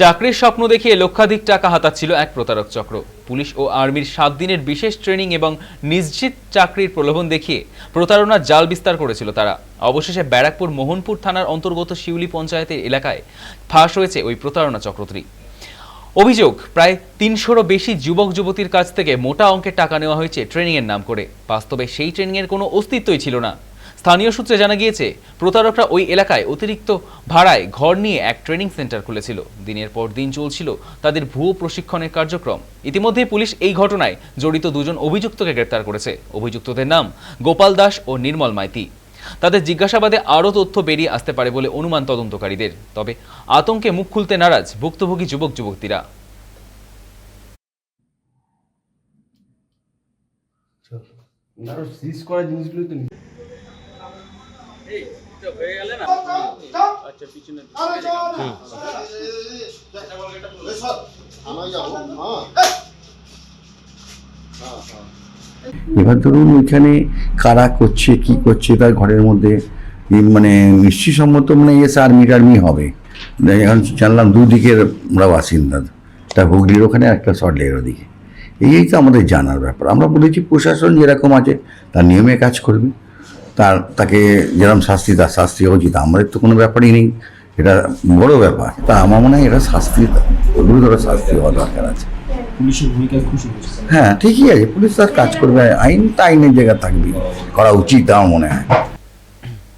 চাকরির স্বপ্ন দেখিয়ে লক্ষাধিক টাকা হাতাচ্ছিল এক প্রতারক চক্র। পুলিশ ও আর্মির সাত দিনের বিশেষ ট্রেনিং এবং নিশ্চিত চাকরির প্রলোভন দেখিয়ে প্রতারণার জাল বিস্তার করেছিল তারা। অবশেষে ব্যারাকপুর মোহনপুর থানার অন্তর্গত শিউলি পঞ্চায়েতের এলাকায় ফাঁস হয়েছে ওই প্রতারণা চক্রটি। অভিযোগ, প্রায় তিনশোরও বেশি যুবক যুবতীর কাছ থেকে মোটা অঙ্কের টাকা নেওয়া হয়েছে ট্রেনিংয়ের নাম করে। বাস্তবে সেই ট্রেনিংয়ের কোনো অস্তিত্বই ছিল না। স্থানীয় সূত্রে জানা গিয়েছে, প্রতারকরা ওই এলাকায় অতিরিক্ত ভাড়ায় ঘর নিয়ে এক ট্রেনিং সেন্টার খুলেছিল। দিনের পর দিন চলছিল তাদের ভুয়ো প্রশিক্ষণের কার্যক্রম। ইতিমধ্যে পুলিশ এই ঘটনায় জড়িত দুজন অভিযুক্তকে গ্রেপ্তার করেছে। অভিযুক্তদের নাম গোপাল দাস ও নির্মল মাইতি। তাদের জিজ্ঞাসাবাদে আরও তথ্য বেরিয়ে আসতে পারে বলে অনুমান তদন্তকারীদের। তবে আতঙ্কে মুখ খুলতে নারাজ ভুক্তভোগী যুবক যুবতীরা। আরও সিজ করা জিনিসগুলো তো এবার ধরুন ওইখানে কারা করছে, কি করছে তার ঘরের মধ্যে মানে নিশ্চিতসম্মত মানে এস আর্মি টার্মি হবে। এখন জানলাম দুদিকের আমরা বাসিন্দা। একটা হুগলির ওখানে একটা সল্টলেকের ওদিকে। এই তো আমাদের জানার ব্যাপার। আমরা বলেছি প্রশাসন যেরকম আছে, তার নিয়মে কাজ করবে। তার তাকে যেরকম শাস্তি তার শাস্তি হওয়া উচিত আমাদের তো কোনো ব্যাপারই নেই। এটা বড় ব্যাপার। তা আমার মনে হয় এটা শাস্তি গুরুতর শাস্তি হওয়া দরকার আছে। পুলিশের ভূমিকায় খুশি হ্যাঁ ঠিকই আছে। পুলিশ তার কাজ করবে আইন তো আইনের জায়গা থাকবে। করা উচিত আমার মনে হয়।